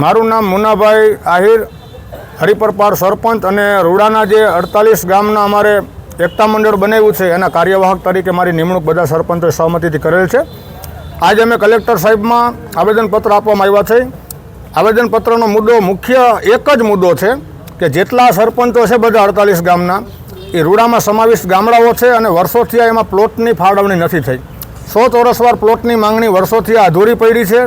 મારું નામ મુનાભાઈ આહિર, હરિપરપાર સરપંચ અને રૂડાના જે અડતાલીસ ગામના અમારે એકતા મંડળ બનાવ્યું છે, એના કાર્યવાહક તરીકે મારી નિમણૂક બધા સરપંચોએ સહમતિથી કરેલ છે. આજે અમે કલેક્ટર સાહેબમાં આવેદનપત્ર આપવામાં આવ્યા છે. આવેદનપત્રનો મુદ્દો મુખ્ય એક જ મુદ્દો છે કે જેટલા સરપંચો છે બધા અડતાલીસ ગામના, એ રૂડામાં સમાવિષ્ટ ગામડાઓ છે અને વર્ષોથી એમાં પ્લોટની ફાળવણી નથી થઈ. સો ચોરસવાર પ્લોટની માંગણી વર્ષોથી અધૂરી પડી છે.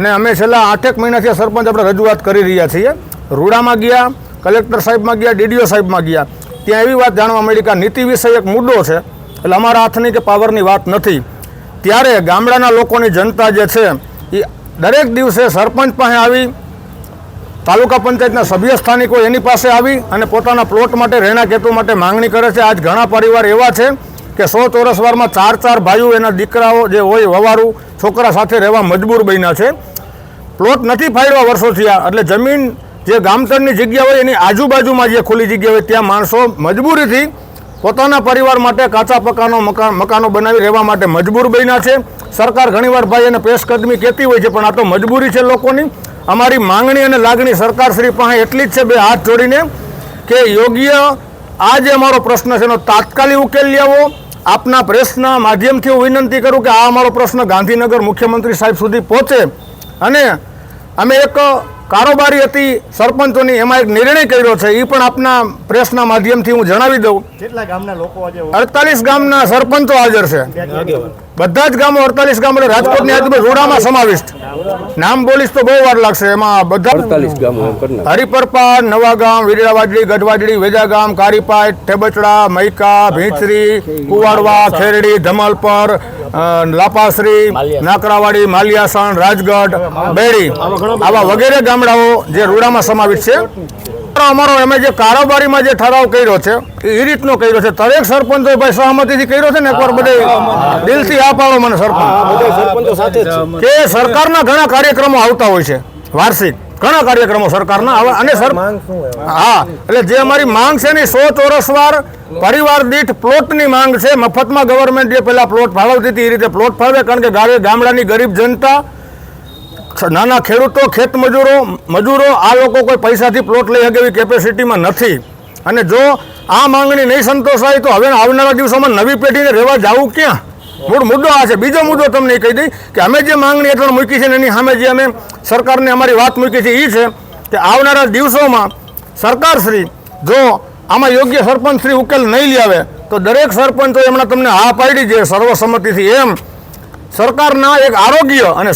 અને અમે છેલ્લા આઠેક મહિનાથી સરપંચ આપણે રજૂઆત કરી રહ્યા છીએ. રૂડામાં ગયા, કલેક્ટર સાહેબમાં ગયા, ડીડીઓ સાહેબમાં ગયા. ત્યાં એવી વાત જાણવા મળી કે નીતિ વિષયક મુદ્દો છે, એટલે અમારા હાથની કે પાવરની વાત નથી. ત્યારે ગામડાના લોકોની જનતા જે છે, એ દરેક દિવસે સરપંચ પાસે આવી, તાલુકા પંચાયતના સભ્ય સ્થાનિકો એની પાસે આવી અને પોતાના પ્લોટ માટે, રહેણાંક હેતુ માટે માંગણી કરે છે. આજ ઘણા પરિવાર એવા છે કે સો ચોરસવારમાં ચાર ચાર ભાઈઓ એના દીકરાઓ જે હોય વવારું, છોકરા સાથે રહેવા મજબૂર બન્યા છે. પ્લોટ નથી ફાળવા વર્ષોથી આ. એટલે જમીન જે ગામતરની જગ્યા હોય એની આજુબાજુમાં જે ખુલ્લી જગ્યા હોય ત્યાં માણસો મજબૂરીથી પોતાના પરિવાર માટે કાચા પકાનો મકાન મકાનો બનાવી રહેવા માટે મજબૂર બન્યા છે. સરકાર ઘણીવાર ભાઈ એને પેશકદમી કહેતી હોય છે, પણ આ તો મજબૂરી છે લોકોની. અમારી માંગણી અને લાગણી સરકાર શ્રી પાસે એટલી જ છે, બે હાથ જોડીને, કે યોગ્ય આ જે અમારો પ્રશ્ન છે એનો તાત્કાલિક ઉકેલ લેવો આપના પ્રેસના માધ્યમથી હું વિનંતી કરું કે આ અમારો પ્રશ્ન ગાંધીનગર મુખ્યમંત્રી સાહેબ સુધી પહોંચે. અને અમે એક કારોબારી હતી સરપંચોની એમાં એક નિર્ણય કર્યો છે એ પણ આપના પ્રેસના માધ્યમથી હું જણાવી દઉં. કેટલા ગામના લોકો આજે અડતાલીસ ગામના સરપંચો હાજર છે. બધા જ ગામો અડતાલીસ ગામ એટલે રાજકોટની આજુબાજુ રોડામાં સમાવિષ્ટ. નામ બોલીશ તો બહુ વાર લાગશે એમાં બધા અડતાલીસ ગામો. હરિપરપા નવાગામ વીરડાવાજડી ગઢવાજડી વેજાગામ કારીપાટ ઠેબચડા મૈકા ભીંચરી કુવાડવા ખેરડી ધમલપર લાપાશ્રી નાકરાવાડી માલિયાસણ રાજગઢ બેડી આવા વગેરે ગામડાઓ જે રૂડામાં સમાવિત છે. અમારો અમે જે કારોબારીમાં જે ઠરાવ કર્યો છે એ રીતનો કર્યો છે. દરેક સરપંચો ભાઈ સહમતિથી કર્યો છે ને એકવાર બધે દિલથી આ પાડો મને સરપંચ. કે સરકારના ઘણા કાર્યક્રમો આવતા હોય છે વાર્ષિક. ઘણા કાર્યક્રમો સરકારના આવા અને સર હા એટલે જે અમારી માંગ છે ને સો ચોરસવાર પરિવાર દીઠ પ્લોટની માંગ છે. મફતમાં ગવર્મેન્ટ જે પેલા પ્લોટ ફાળવતી હતી એ રીતે પ્લોટ ફાળવે કારણ કે ગાવે ગામડાની ગરીબ જનતા નાના ખેડૂતો ખેત મજૂરો મજૂરો આ લોકો કોઈ પૈસાથી પ્લોટ લઈ શકે એવી કેપેસિટીમાં નથી. અને જો આ માંગણી નહીં સંતોષાય તો હવે આવનારા દિવસોમાં નવી પેઢીને રહેવા જવું ક્યાં? મૂળ મુદ્દો આ છે. બીજો મુદ્દો તમને કહી દઈ કે અમે જે માંગણી હેઠળ મૂકી છે એની સામે જે અમે સરકારને અમારી વાત મૂકી છે એ છે કે આવનારા દિવસોમાં સરકારશ્રી જો આમાં યોગ્ય સરપંચશ્રી ઉકેલ નહીં લાવે તો દરેક સરપંચો એમણે તમને હા પાડી છે, સર્વસંમતિથી એમ. સરકારના એક આરોગ્ય અને